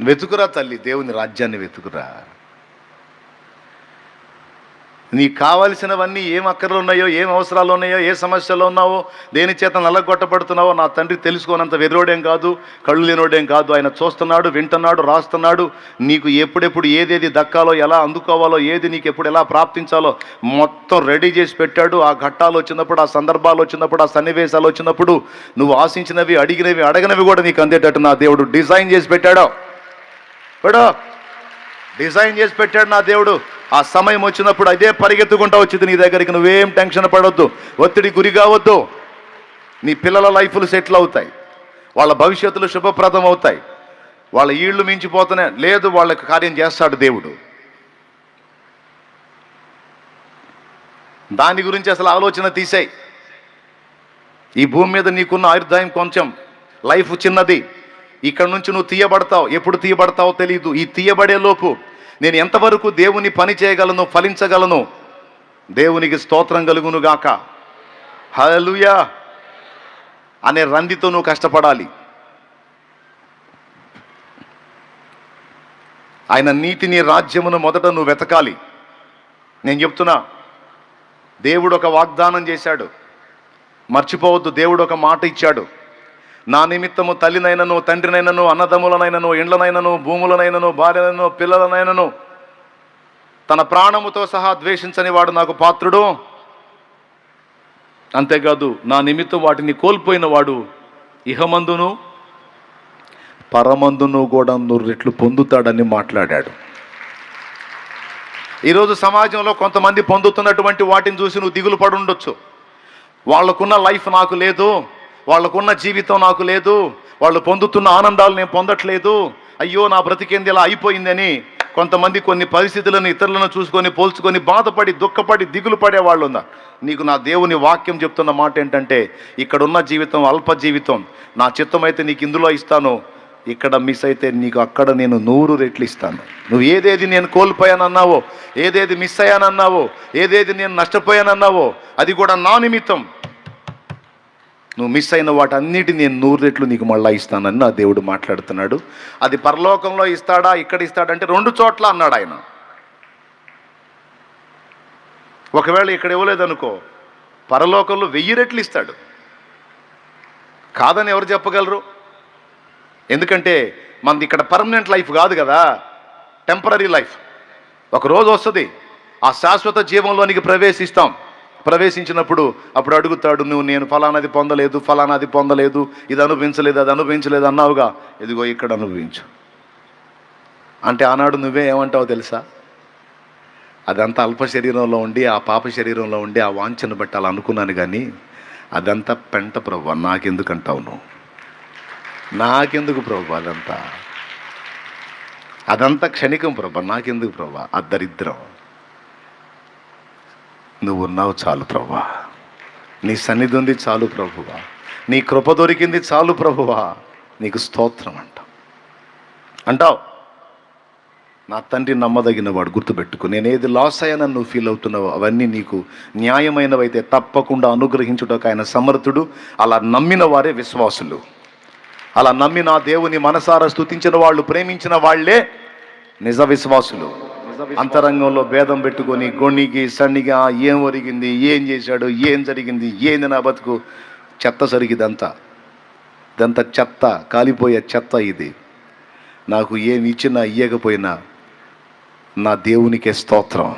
వెతుకురా తల్లి దేవుని రాజ్యాన్ని వెతుకురా. నీకు కావలసినవన్నీ ఏం అక్కర్లు ఉన్నాయో ఏం అవసరాలు ఉన్నాయో ఏ సమస్యలు ఉన్నావో దేని చేత నల్లగొట్టబడుతున్నావో నా తండ్రి తెలుసుకోనంత వెర్రోడేం కాదు కళ్ళు లేనోడేం కాదు. ఆయన చూస్తున్నాడు వింటున్నాడు రాస్తున్నాడు. నీకు ఎప్పుడెప్పుడు ఏదేది దక్కాలో ఎలా అందుకోవాలో ఏది నీకు ఎప్పుడు ఎలా ప్రాప్తించాలో మొత్తం రెడీ చేసి పెట్టాడు. ఆ ఘట్టాలు వచ్చినప్పుడు ఆ సందర్భాలు వచ్చినప్పుడు ఆ సన్నివేశాలు వచ్చినప్పుడు నువ్వు ఆశించినవి అడిగినవి అడగనవి కూడా నీకు అందేటట్టు నా దేవుడు డిజైన్ చేసి పెట్టాడు. ఇప్పుడు డిజైన్ చేసి పెట్టాడు నా దేవుడు. ఆ సమయం వచ్చినప్పుడు అదే పరిగెత్తుకుంటా వచ్చింది నీ దగ్గరికి. నువ్వేం టెన్షన్ పడవద్దు ఒత్తిడి గురి కావద్దు. నీ పిల్లల లైఫ్లు సెటిల్ అవుతాయి. వాళ్ళ భవిష్యత్తులు శుభప్రదం అవుతాయి. వాళ్ళ ఈళ్ళు మించిపోతూనే లేదు వాళ్ళకి కార్యం చేస్తాడు దేవుడు. దాని గురించి అసలు ఆలోచన తీసాయి. ఈ భూమి మీద నీకున్న ఆయుర్దాయం కొంచెం. లైఫ్ చిన్నది. ఇక్కడ నుంచి నువ్వు తీయబడతావు. ఎప్పుడు తీయబడతావో తెలియదు ఈ తీయబడే లోపు నేను ఎంతవరకు దేవుని పని చేయగలను ఫలించగలను? దేవునికి స్తోత్రం కలుగును గాక హల్లెలూయా. అనే రందితో నువ్వు కష్టపడాలి. ఆయన నీతిని రాజ్యమును మొదట నువ్వు వెతకాలి. నేను చెప్తున్నా దేవుడు ఒక వాగ్దానం చేశాడు. మర్చిపోవద్దు దేవుడు ఒక మాట ఇచ్చాడు. నా నిమిత్తము తల్లినైనను తండ్రినైనను అన్నదమ్ములనైనను ఇండ్లనైనను భూములనైనను భార్యనైనను పిల్లలనైనను తన ప్రాణముతో సహా ద్వేషించని వాడు నాకు పాత్రుడు. అంతేకాదు నా నిమిత్తం వాటిని కోల్పోయిన వాడు ఇహమందును పరమందును కూడా నూరు రెట్లు పొందుతాడని మాట్లాడాడు. ఈరోజు సమాజంలో కొంతమంది పొందుతున్నటువంటి వాటిని చూసి నువ్వు దిగులు పడి ఉండొచ్చు వాళ్ళకున్న లైఫ్ నాకు లేదు. వాళ్ళకున్న జీవితం నాకు లేదు. వాళ్ళు పొందుతున్న ఆనందాలు నేను పొందట్లేదు. అయ్యో నా బ్రతికేంది ఇలా అయిపోయిందని కొంతమంది కొన్ని పరిస్థితులను ఇతరులను చూసుకొని పోల్చుకొని బాధపడి దుఃఖపడి దిగులు పడే వాళ్ళు ఉన్నారు నీకు నా దేవుని వాక్యం చెప్తున్న మాట ఏంటంటే ఇక్కడున్న జీవితం అల్ప జీవితం. నా చిత్తం అయితే నీకు ఇందులో ఇస్తాను. ఇక్కడ మిస్ అయితే నీకు అక్కడ నేను నూరు రెట్లు ఇస్తాను. నువ్వు ఏదేది నేను కోల్పోయానన్నావో ఏదేది మిస్ అయ్యానన్నావో ఏదేది నేను నష్టపోయానన్నావో అది కూడా నా నిమిత్తం. నువ్వు మిస్ అయిన వాటన్నిటిని నేను నూరు రెట్లు నీకు మళ్ళీ ఇస్తానని నా దేవుడు మాట్లాడుతున్నాడు. అది పరలోకంలో ఇస్తాడా ఇక్కడ ఇస్తాడంటే రెండు చోట్ల అన్నాడు ఆయన. ఒకవేళ ఇక్కడ ఇవ్వలేదనుకో పరలోకంలో వెయ్యి రెట్లు ఇస్తాడు. కాదని ఎవరు చెప్పగలరు? ఎందుకంటే మనది ఇక్కడ పర్మనెంట్ లైఫ్ కాదు కదా టెంపరీ లైఫ్ ఒక రోజు వస్తుంది ఆ శాశ్వత జీవంలోనికి ప్రవేశిస్తాం. ప్రవేశించినప్పుడు అప్పుడు అడుగుతాడు నువ్వు నేను ఫలానాది పొందలేదు ఫలానాది పొందలేదు ఇది అనుభవించలేదు అది అనుభవించలేదు అన్నావుగా. ఇదిగో ఇక్కడ అనుభవించు. అంటే ఆనాడు నువ్వే ఏమంటావో తెలుసా? అదంతా అల్ప శరీరంలో ఉండి ఆ పాప శరీరంలో ఉండి ఆ వాంఛను బట్టి అలా అనుకున్నాను కానీ అదంతా పెంట ప్రభు నాకెందుకు అంటావు నువ్వు? నాకెందుకు ప్రభు అదంతా? అదంతా క్షణికం ప్రభా నాకెందుకు ప్రభా ఆ దరిద్రం. నువ్వు ఉన్నావు చాలు ప్రభువా నీ సన్నిధి ఉంది చాలు ప్రభువా నీ కృప దొరికింది చాలు ప్రభువా నీకు స్తోత్రం అంటావు అంటావు. నా తండ్రి నమ్మదగిన వాడు గుర్తుపెట్టుకో. నేను ఏది లాస్ అయ్యానని నువ్వు ఫీల్ అవుతున్నావు అవన్నీ నీకు న్యాయమైనవైతే తప్పకుండా అనుగ్రహించుటకు ఆయన సమర్థుడు. అలా నమ్మిన వారే విశ్వాసులు. అలా నమ్మి నా దేవుని మనసారా స్తుతించిన వాళ్ళు ప్రేమించిన వాళ్ళే నిజ విశ్వాసులు. అంతరంగంలో భేదం పెట్టుకొని గొణికి సన్నిగా ఏం ఒరిగింది ఏం చేశాడు ఏం జరిగింది ఏంది నా బతుకు? చెత్త సరిగిదంతా ఇదంతా చెత్త కాలిపోయే చెత్త ఇది. నాకు ఏమి ఇచ్చినా ఇయ్యకపోయినా నా దేవునికే స్తోత్రం.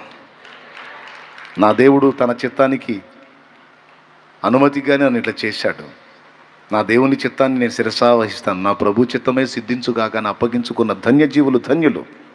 నా దేవుడు తన చిత్తానికి అనుమతిగానే నన్ను ఇట్లా చేశాడు. నా దేవుని చిత్తాన్ని నేను శిరసా వహిస్తాను నా ప్రభు చిత్తమే సిద్ధించుగాక నా అప్పగించుకున్న ధన్యజీవులు ధన్యులు.